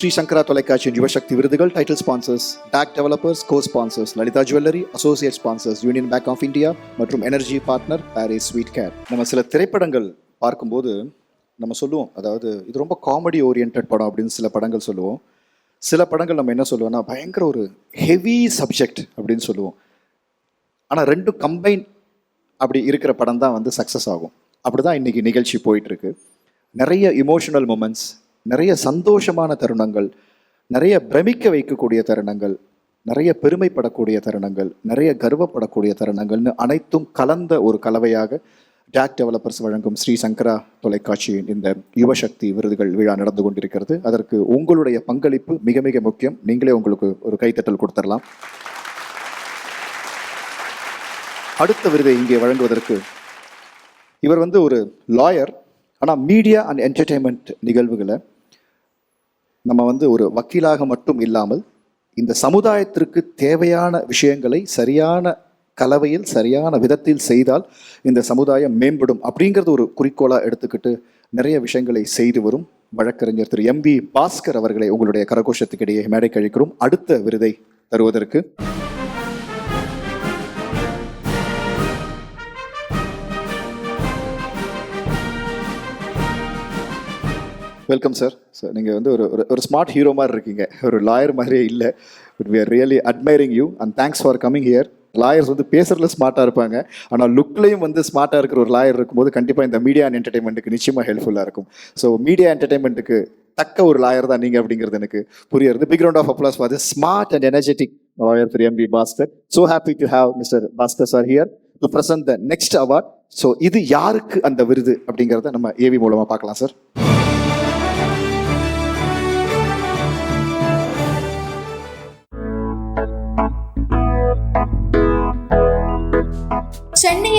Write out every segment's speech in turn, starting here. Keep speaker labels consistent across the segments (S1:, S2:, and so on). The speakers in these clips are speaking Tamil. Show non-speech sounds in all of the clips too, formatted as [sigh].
S1: ஸ்ரீ சங்கரா தொலைக்காட்சியின் யுவசக்தி விருதுகள் title sponsors DAC developers co sponsors Lalitha jewellery associate sponsors union bank of India மற்றும் energy partner Paris sweet care நம்ம சில திரைப்படங்கள் பார்க்கும்போது நம்ம சொல்லுவோம் அதாவது இது ரொம்ப காமெடி ஓரியன்ட் படம் அப்படின்னு சில படங்கள் சொல்லுவோம். சில படங்கள் நம்ம என்ன சொல்லுவோம்னா பயங்கர ஒரு ஹெவி சப்ஜெக்ட் அப்படின்னு சொல்லுவோம். ஆனால் ரெண்டும் கம்பைன் அப்படி இருக்கிற படம் தான் வந்து சக்ஸஸ் ஆகும். அப்படி தான் இன்றைக்கி நிகழ்ச்சி போயிட்டுருக்கு நிறைய இமோஷனல் மூமெண்ட்ஸ் நிறைய சந்தோஷமான தருணங்கள் நிறைய பிரமிக்க வைக்கக்கூடிய தருணங்கள் நிறைய பெருமைப்படக்கூடிய தருணங்கள் நிறைய கர்வப்படக்கூடிய தருணங்கள்னு அனைத்தும் கலந்த ஒரு கலவையாக டாக் டெவலப்பர்ஸ் வழங்கும் ஸ்ரீ சங்கரா தொலைக்காட்சியின் இந்த யுவசக்தி விருதுகள் விழா நடந்து கொண்டிருக்கிறது. அதற்கு உங்களுடைய பங்களிப்பு மிக மிக முக்கியம். நீங்களே உங்களுக்கு ஒரு கைத்தட்டல் கொடுத்துடலாம் அடுத்த விருதை இங்கே வழங்குவதற்கு இவர் வந்து ஒரு லாயர் ஆனால் மீடியா அண்ட் என்டர்டெயின்மெண்ட் நிகழ்வுகளை நம்ம வந்து ஒரு வக்கீலாக மட்டும் இல்லாமல் இந்த சமுதாயத்திற்கு தேவையான விஷயங்களை சரியான கலவையில் சரியான விதத்தில் செய்தால் இந்த சமுதாயம் மேம்படும் அப்படிங்கிறது ஒரு குறிக்கோளாக எடுத்துக்கிட்டு நிறைய விஷயங்களை செய்து வரும் வழக்கறிஞர் திரு எம்பி பாஸ்கர் அவர்களை உங்களுடைய கரகோஷத்துக்கிடையே மேடை கழிக்கிறோம் அடுத்த விருதை தருவதற்கு வெல்கம் சார் சார் நீங்கள் வந்து ஒரு ஒரு- ஒரு ஸ்மார்ட் ஹீரோ மாதிரி இருக்கீங்க. ஒரு லாயர் மாதிரியே இல்லை. But we are really admiring you and thanks for coming here lawyers வந்து பேசுறதுல ஸ்மார்ட்டாக இருப்பாங்க. ஆனால் லுக்லேயும் வந்து ஸ்மார்ட்டாக இருக்கிற ஒரு லாயர் இருக்கும்போது கண்டிப்பாக இந்த மீடியா அண்ட் என்டர்டைன்மெண்ட்டுக்கு நிச்சயமாக ஹெல்ப்ஃபுல்லாக இருக்கும். ஸோ மீடியா என்டர்டைன்மெண்ட்டுக்கு தக்க ஒரு லாயர் தான் நீங்கள் அப்படிங்கிறது எனக்கு புரியுறது big round of applause for smart and energetic lawyer Thiru MP Bhaskar so happy to have mister Bhaskar sir here to present the next award so இது யாருக்கு அந்த விருது அப்படிங்கிறத நம்ம ஏவி மூலமாக பார்க்கலாம் சார்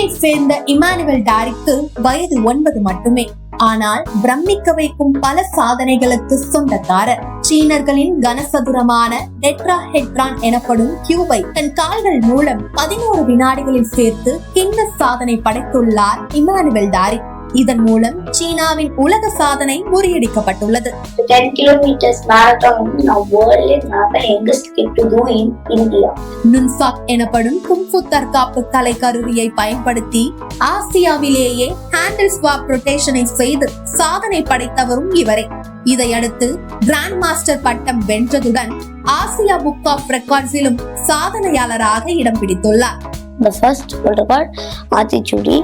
S2: சேர்ந்த இமானுவல் டாரிக்கு வயது ஒன்பது மட்டுமே. ஆனால் பிரமிக்க வைக்கும் பல சாதனைகளுக்கு சொந்தக்காரர். சீனர்களின் கனசதுரமான டெட்ரா ஹெட்ரான் எனப்படும் கியூபை தன் கால்கள் மூலம் பதினோரு வினாடிகளில் சேர்த்து கிண்ண சாதனை படைத்துள்ளார் இமானுவல் டாரி இதன் மூலம் சீனாவின் உலக சாதனை முறியடிக்கப்பட்டுள்ளது.
S3: 10 kilometers marathon வந்து நான் வேர்ல்ட்ல நான் தான் youngest kid to do in India.
S2: Nunchuk எனப்படும் குங்ஃபு தற்காப்பு கலை கருவியை பயன்படுத்தி ஆசியாவிலேயே ஹேண்டில் ஸ்வாப் ரொட்டேஷனை செய்து சாதனை படைத்தவரும் இவரே. இதையடுத்து கிராண்ட் மாஸ்டர் பட்டம் வென்றதுடன் ஆசியா புக் ஆஃப் ரெக்கார்ட்ஸிலும் சாதனையாளராக இடம் பிடித்துள்ளார்.
S3: The first world record Aathichoodi.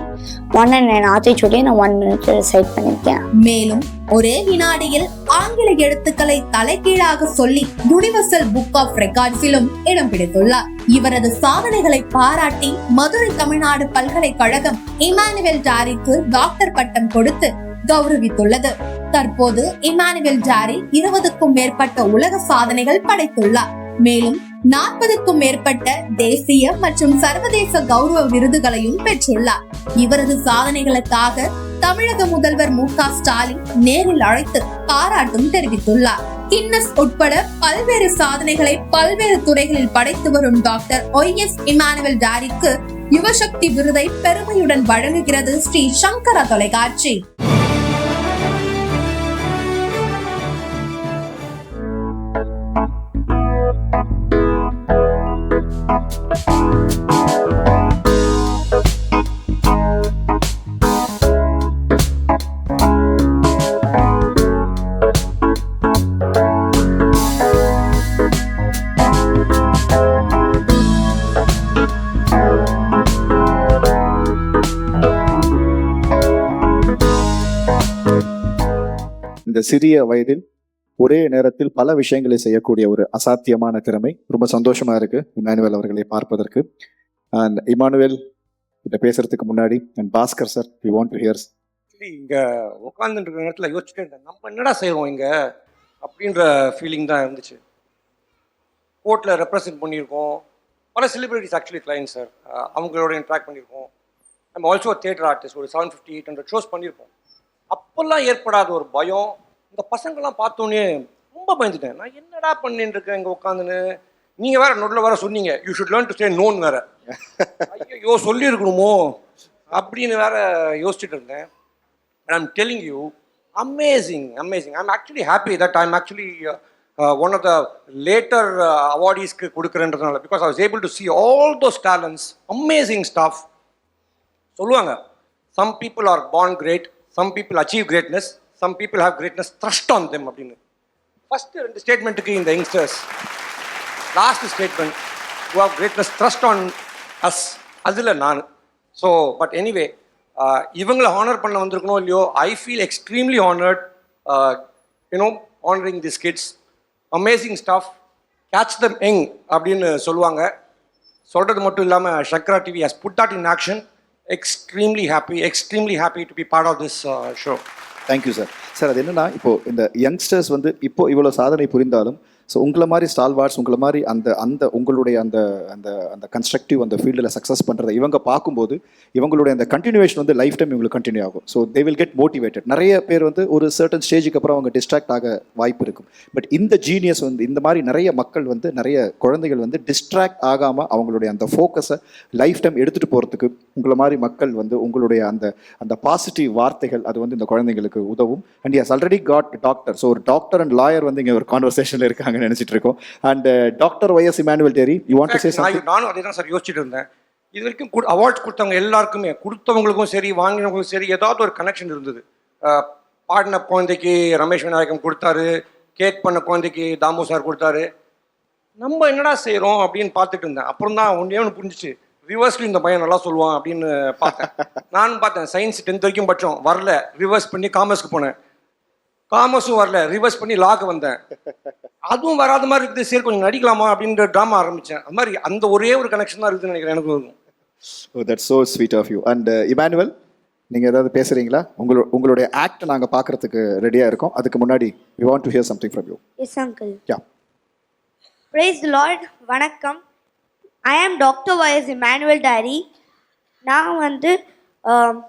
S3: One and nine ஆத்திச்சூடியை நான் ஒன் மினிட் ரிசைட் பண்ணியிருக்கேன்.
S2: மேலும் ஒரே வினாடியில் ஆங்கில எழுத்துக்களை தலைகீழாக சொல்லி யூனிவர்சல் புக் ஆஃப் ரெக்கார்ட்ஸிலும் இடம் பிடித்துள்ளார். இவரது சாதனைகளை பாராட்டி மதுரை தமிழ்நாடு பல்கலைக்கழகம் இமானுவேல் டாரிக்கு டாக்டர் பட்டம் கொடுத்து கௌரவித்துள்ளது. தற்போது இமானுவேல் ஜாரி இருபதுக்கும் மேற்பட்ட உலக சாதனைகள் படைத்துள்ளார். மேலும் நாற்பதுக்கும் மேற்பட்ட தேசிய மற்றும் சர்வதேச கௌரவ விருதுகளையும் பெற்றுள்ளார். இவரது சாதனைகளுக்காக தமிழக முதல்வர் மு க ஸ்டாலின் நேரில் அழைத்து பாராட்டும் தெரிவித்துள்ளார். கின்னஸ் உட்பட பல்வேறு சாதனைகளை பல்வேறு துறைகளில் படைத்து வரும் டாக்டர் ஒய் எஸ் இமானுவல் டாரிக்கு யுவசக்தி விருதை பெருமையுடன் வழங்குகிறது ஸ்ரீ சங்கரா தொலைக்காட்சி.
S1: இந்த சிறிய வயதில் ஒரே நேரத்தில் பல விஷயங்களை செய்யக்கூடிய ஒரு அசாத்தியமான திறமை. ரொம்ப சந்தோஷமா இருக்கு இமானுவேல் அவர்களை பார்ப்பதற்கு. அண்ட் இமானுவேல் இந்த பேசுறதுக்கு முன்னாடி and Bhaskar sir we want to
S4: hears இங்கே உட்காந்துட்டு இருக்கிற நேரத்தில் யோசிச்சுட்டே இருந்தேன். நம்ம என்னடா செய்வோம் இங்கே? அப்படின்ற ஃபீலிங் தான் இருந்துச்சு. கோர்ட்டில் ரெப்ரசன்ட் பண்ணியிருக்கோம். பல செலிபிரிட்டிஸ் ஆக்சுவலி கிளைண்ட் சார் அவங்களோட இன்ட்ராக்ட் பண்ணியிருக்கோம். நம்ம ஆல்சோ தியேட்டர் ஆர்டிஸ்ட் ஒரு seven fifty eight hundred shows பண்ணியிருப்போம் அப்போல்லாம் ஏற்படாத ஒரு பயம் இந்த பசங்கள்லாம் பார்த்தோன்னே ரொம்ப பயந்துட்டேன். நான் என்னடா பண்ணிட்டு இருக்கேன் இங்கே உட்காந்துன்னு. நீங்கள் வேற நொடில் வேற சொன்னீங்க. You should learn to stay known வேற. ஐயோ சொல்லியிருக்கணுமோ? அப்படின்னு வேற யோசிச்சுட்டு இருந்தேன். And I'm telling you amazing amazing I'm actually happy that I'm actually one of the later அவார்டீஸ்க்கு கொடுக்குறேன்றதுனால because I was able to see all those talents amazing stuff சொல்லுவாங்க some people are born great some people achieve greatness some people have greatness thrust on them அப்படின்னு. ஃபஸ்ட்டு ரெண்டு ஸ்டேட்மெண்ட்டுக்கு இந்த youngsters last statement who have greatness thrust on us அதில் நான். ஸோ பட் எனிவே இவங்களை ஹானர் பண்ண வந்திருக்கணும் இல்லையோ? I feel extremely honoured you know honouring this kids amazing stuff catch them young அப்படின்னு சொல்லுவாங்க. சொல்கிறது மட்டும் இல்லாமல் Chakra TV has put out in action extremely happy extremely happy to be part of this show
S1: thank you sir sir அது என்னன்னா இப்போ இந்த யங்ஸ்டர்ஸ் வந்து இப்போ இவ்வளோ சாதனை புரிந்தாலும் ஸோ உங்களை மாதிரி ஸ்டால்வார்ட்ஸ் உங்களை மாதிரி அந்த அந்த உங்களுடைய அந்த அந்த அந்த கன்ஸ்ட்ரக்டிவ் அந்த ஃபீல்டில் சக்ஸஸ் பண்ணுறதை இவங்க பார்க்கும்போது இவங்களுடைய அந்த கண்டினியூவேஷன் வந்து லைஃப் டைம் இவங்களுக்கு கண்டினியூ ஆகும். So they will get motivated நிறைய பேர் வந்து ஒரு சர்டன் ஸ்டேஜுக்கு அப்புறம் அவங்க டிஸ்ட்ராக்ட் ஆக வாய்ப்பு இருக்கும். பட் இந்த ஜீனியஸ் வந்து இந்த மாதிரி நிறைய மக்கள் வந்து நிறைய குழந்தைகள் வந்து டிஸ்ட்ராக்ட் ஆகாமல் அவங்களுடைய அந்த ஃபோக்கஸை லைஃப் டைம் எடுத்துகிட்டு போகிறதுக்கு உங்களை மாதிரி மக்கள் வந்து உங்களுடைய அந்த அந்த பாசிட்டிவ் வார்த்தைகள் அது வந்து இந்த குழந்தைங்களுக்கு உதவும். And yes already got doctor so ஒரு டாக்டர் அண்ட் லாயர் வந்து இங்கே ஒரு கான்வர்சேஷனில் இருக்காங்க. இருக்காங்கன்னு நினச்சிட்டு இருக்கோம். And doctor YS Emmanuel Terry you want say
S4: நான் நானும் அதே தான் சார் யோசிச்சுட்டு இருந்தேன். இது வரைக்கும் அவார்ட்ஸ் கொடுத்தவங்க எல்லாருக்குமே கொடுத்தவங்களுக்கும் சரி வாங்கினவங்களுக்கும் சரி ஏதாவது ஒரு கனெக்ஷன் இருந்தது. பாடின குழந்தைக்கு ரமேஷ் விநாயகம் கொடுத்தாரு கேக் பண்ண குழந்தைக்கு தாமு சார் கொடுத்தாரு. நம்ம என்னடா செய்கிறோம் அப்படின்னு பார்த்துட்டு இருந்தேன். அப்புறம் தான் ஒன்றே ஒன்று புரிஞ்சிச்சு. ரிவர்ஸ்ல இந்த பையன் நல்லா சொல்லுவான் அப்படின்னு பார்த்தேன். நானும் பார்த்தேன். சயின்ஸ் டென்த் வரைக்கும் படித்தோம் வரல. ரிவர்ஸ் பண்ணி காமர்ஸ்க்கு போனேன். காமர்ஸும் வரல ரிவர்ஸ் பண்ணி லாக்கு வந்தேன். அதுவும் வராத மாதிரி இருக்குது சரி கொஞ்சம் நடிக்கலாமா அப்படின்ற ட்ராமா ஆரம்பித்தேன் அது மாதிரி அந்த ஒரே ஒரு கனெக்ஷன் தான் இருக்குதுன்னு நினைக்கிறேன் எனக்கு
S1: ஓ that's so sweet of you and Emmanuel நீங்கள் ஏதாவது பேசுகிறீங்களா உங்களோட உங்களுடைய ஆக்ட் நாங்கள் பார்க்குறதுக்கு ரெடியாக இருக்கோம். அதுக்கு முன்னாடி we want to hear something from you
S3: yes uncle
S1: yeah
S3: praise the lord வணக்கம். ஐ ஆம் டாக்டர் ஒய்எஸ் இமானுவல் டாரி நான் வந்து ஆம்,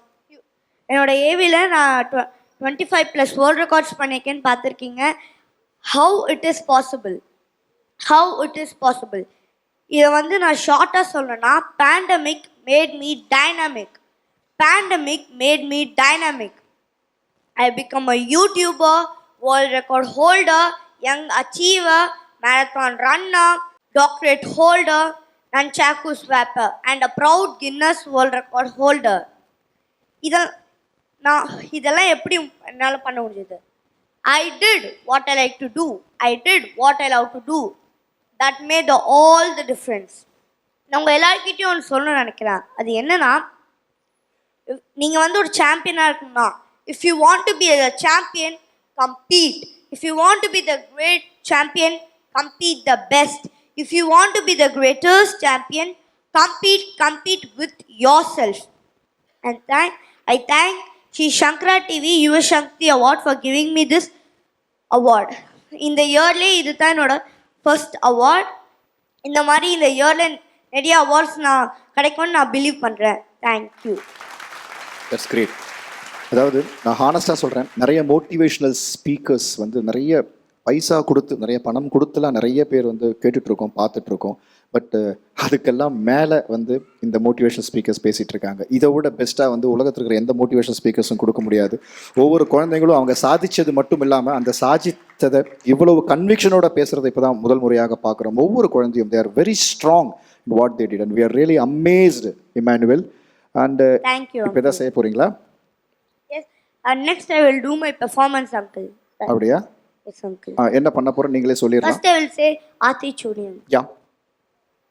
S3: என்னோட ஏவியில் நான் twenty five plus world records பண்ணியிருக்கேன்னு பார்த்துருக்கீங்க how it is possible how it is possible இதை வந்து நான் ஷார்ட்டாக சொல்லணும்னா pandemic made me dynamic pandemic made me dynamic I become a YouTuber world record holder young achiever marathon runner, doctorate nunchakus weaver and a proud Guinness World record holder. இதில் நான் இதெல்லாம் எப்படி என்னால் பண்ண முடியுது I did what I like to do I did what I love to do that may the all the difference நான் உங்கள் எல்லாருக்கிட்டையும் ஒன்று சொல்லணும்னு நினைக்கிறேன். அது என்னன்னா நீங்கள் வந்து ஒரு சாம்பியனாக இருக்கணும்னா if you want to be a champion compete if you want to be the great champion compete the best if you want to be the greatest champion compete compete with yourself and thank I thank Shri Sankara TV Yuva Sakthi award for giving me this award இந்த இயர்லேயே இது தான் என்னோட ஃபர்ஸ்ட் அவார்ட் இந்த மாதிரி இந்த இயரில் நிறைய அவார்ட்ஸ் நான் கிடைக்கும்னு நான் பிலீவ் பண்ணுறேன் தேங்க்யூ
S1: தட்ஸ் கிரேட் அதாவது நான் ஹானஸ்டாக சொல்கிறேன் நிறைய மோட்டிவேஷ்னல் ஸ்பீக்கர்ஸ் வந்து நிறைய பைசா கொடுத்து நிறைய பணம் கொடுத்துலாம் நிறைய பேர் வந்து கேட்டுட்ருக்கோம் பார்த்துட்ருக்கோம் பட் அதுக்கெல்லாம் மேலே வந்து இந்த மோட்டிவேஷனல் ஸ்பீக்கர்ஸ் பேசிகிட்டு இருக்காங்க. இதை விட பெஸ்ட்டாக வந்து உலகத்தில் இருக்கிற எந்த மோட்டிவேஷனல் ஸ்பீக்கர்ஸும் கொடுக்க முடியாது. ஒவ்வொரு குழந்தைங்களும் அவங்க சாதிச்சது மட்டும் இல்லாமல் அந்த சாதித்ததை இவ்வளவு கன்விக்ஷனோட பேசுகிறத இப்போ தான் முதல் முறையாக பார்க்குறோம். ஒவ்வொரு குழந்தையும் they are very strong what they did and we are really amazed Emmanuel
S3: and
S1: இப்போ எதாவது செய்ய போகிறீங்களா
S3: I will do my performance, uncle. Thank-
S1: அப்படியா என்ன பண்ண போறோம் நீங்களே
S3: First I will say Aati Chudi.
S1: Yeah.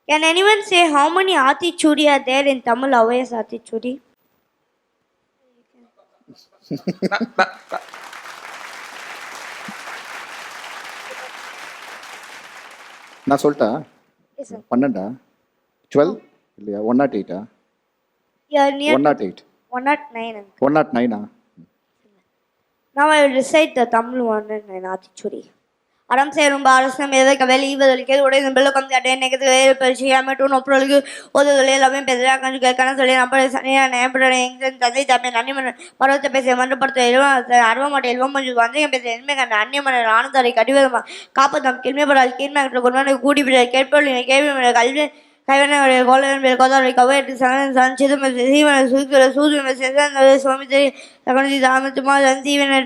S3: Can anyone say how many Aati Chudi are there in Tamil? How is Aati Chudi?
S1: நான் சொல்லிட்டா. பன்னெண்டா டுவெல் இல்லையா one nought எயிட்டா one nought eight
S3: 109. uncle.
S1: One nought Naina
S3: Now I will recite the Tamil one and Aati Chudi. అరం సేరు భారసం ఏదైక వెళ్ళి ఇవ్వదలికి ఉడే బిల్లు కొంత అడే నెగదు పరిచి ఆమెటు నొప్పులకి ఓదలే లవే పెద్దరా కంజు కన సొల్లి నప్పడే సని నేపడ ఎంగన్ తది తప్పే నన్ని మన పర్వత పేసే మంట పడత ఎల్వ అరవ మాట ఎల్వ మంజు వంద పేసే ఎన్మే కన్న అన్ని మన రాను తరి కడివేదమ కాపదం కిల్మే పడాలి కిల్మే అక్కడ కొన్న కూడి బిడ కేపలి కేవి మన కల్వి கைவனுடைய கோலவன் பேர் கோதாவரி கவையட்டு சகன் சன் சிதம்பரம் சீவன சுக்கிர சூரியன சேதன் சுவாமி தெரி தகனதி தாமத்துமா சஞ்சீவன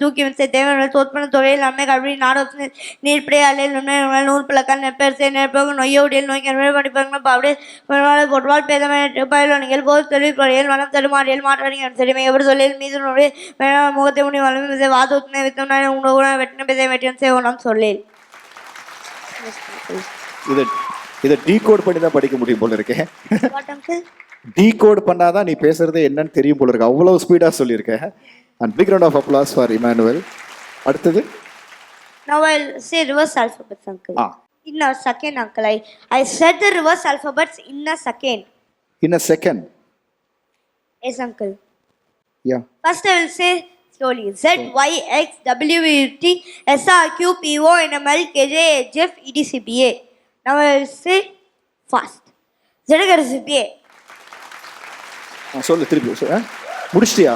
S3: தூக்கி வைத்த தேவன தோற்பன தொழில் அம்மை கபடி நாடோத்து நீர்ப்படியே அலையில் நுண்ணை நூல் பிளக்கால் நெப்பரிசை நெற்போக நொய்யோடியில் நோய்க்கு நோய் படிப்பாங்க பாவடே பொருளாளர் போட்டுவாள் பேதமைய பயிலோனிகள் போது தொழில் பொறியல் மனம் தடுமாறியல் மாற்றாடிகள் செடிமை எவர் தொழில் மீது நோடி முகத்தை முடி வளம் விதை வாதத்தினை வித்தம் உணவு வெட்டின பிதை வெட்டியம் செய்வோம் சொல்லில்.
S1: இதை இதை டீகோட் பண்ணி தான் படிக்க முடியும் போல இருக்கேன்
S3: அங்கிள்
S1: டீகோட் பண்ணாதான் நீ பேசுறது என்னன்னு தெரியும் போல இருக்கு அவ்வளவு ஸ்பீடா சொல்லியிருக்கேன் and big round of applause for Emmanuel அடுத்தது
S3: Now I'll say reverse alphabets, uncle.
S1: Ah.
S3: In a second, uncle. I, I said the reverse alphabets in a second.
S1: In a second
S3: Yes, uncle.
S1: Yeah
S3: First, I will say slowly Z, Y, X, W, U, T, S, R, Q, P, O, N, M, L, K, J, H, F, E, D, C, B, A. Now will say fast. A.
S1: சொல்லு திருப்பி சொ- ஆ? முடிச்சிட்டியா.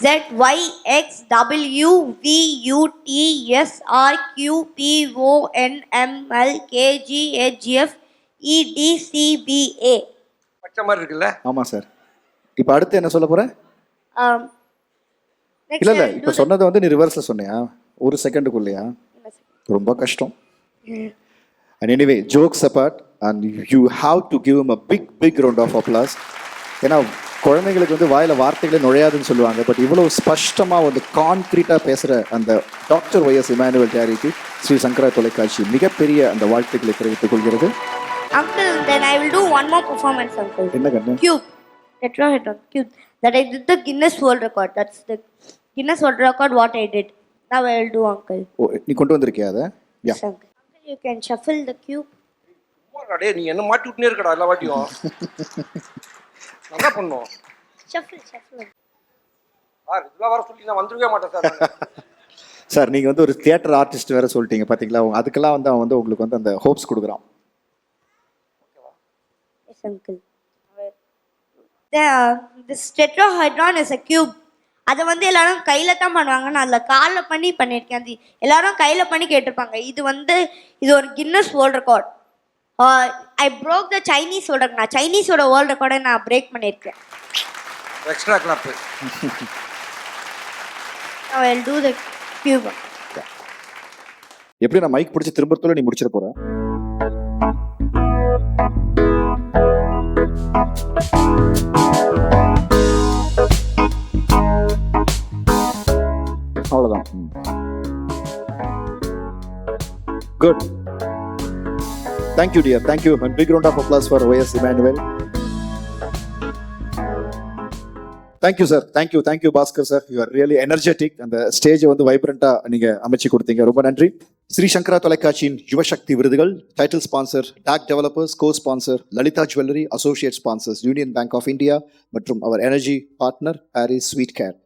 S3: Z, Y, X, W, V, U, T, S, R, Q, P, O, N, M, L, K, G, H, F, E, D, C, B, A.
S4: பச்சை மாதிரி இருக்குல்ல
S1: ஆமா சார் இப்போ அடுத்து என்ன சொல்ல போற இல்ல இல்ல இப்போ சொன்னதை வந்து நீ ரிவர்ஸ்ல சொன்னியா ஒரு செகண்டுக்குள்ளயா ரொம்ப கஷ்டம் and anyway jokes apart and you have to give a big big round of applause ஏன்னா குழந்தைங்களுக்கு வந்து வாயில வார்த்தைகளே நுழையாதுன்னு சொல்லுவாங்க பட் இவ்வளவு ஸ்பஷ்டமா வந்து கான்கிரீட்டா பேசுற அந்த டாக்டர் ஒய்எஸ் இமானுவல் டேரிக்கு ஸ்ரீ சங்கரா தொலைக்காட்சி மிகப்பெரிய அந்த வாழ்த்துக்களை தெரிவித்துக் கொள்கிறது
S3: Uncle, then I will do one more performance, Uncle.
S1: என்ன கண்ணு
S3: Cube. Tetrahedron. Cube. That I did the Guinness World Record. That's the Guinness World Record what I did. Now I will do, Uncle.
S1: ஓ நீ கொண்டு வந்திருக்கியா அதை யா
S3: you can shuffle the cube.
S4: டேய் நீ என்ன மாட்டி விட்டுனே இருக்கடா எல்லா வாட்டியும் [laughs] நல்லா பண்ணும்
S3: Shuffle, shuffle.
S4: சார் இதெல்லாம் வர சொல்லி நான் வந்துருக்கவே மாட்டேன் சார் நானு.
S1: சார் நீங்க வந்து ஒரு தியேட்டர் ஆர்டிஸ்ட் வேற சொல்லிட்டீங்க பாத்தீங்களா அவங்க- அதுக்கெல்லாம் வந்து அவன் வந்து உங்களுக்கு வந்து அந்த ஹோப்ஸ் கொடுக்குறான்
S3: Yes, Uncle. The, this tetrahedron is a cube. அதை வந்து எல்லாரும் கையில தான் பண்ணுவாங்க நான் அதில் காலில் பண்ணி பண்ணியிருக்கேன் அது. எல்லாரும் கையில பண்ணி கேட்டிருப்பாங்க. இது வந்து இது ஒரு Guinness world record. I broke the Chinese world நான் சைனீஸோட வேர்ல்ட் ரெக்கார்டை நான் பிரேக் பண்ணியிருக்கேன்.
S4: Extra
S3: Now I'll do the cube.
S1: எப்படி நான் மைக் பிடிச்சி திரும்பறதுல நீ முடிச்சிட போற? Good thank you dear thank you and big round of applause for YS Emmanuel thank you sir thank you thank you Bhaskar sir you are really energetic அந்த ஸ்டேஜை வந்து வைப்ரண்டா நீங்க அமைச்சு கொடுத்தீங்க. ரொம்ப நன்றி. ஸ்ரீ சங்கரா தொலைக்காட்சியின் யுவசக்தி விருதுகள் title sponsor DAC developers co sponsor Lalitha jewellery associate sponsors union bank of India மற்றும் our energy partner Harry sweet care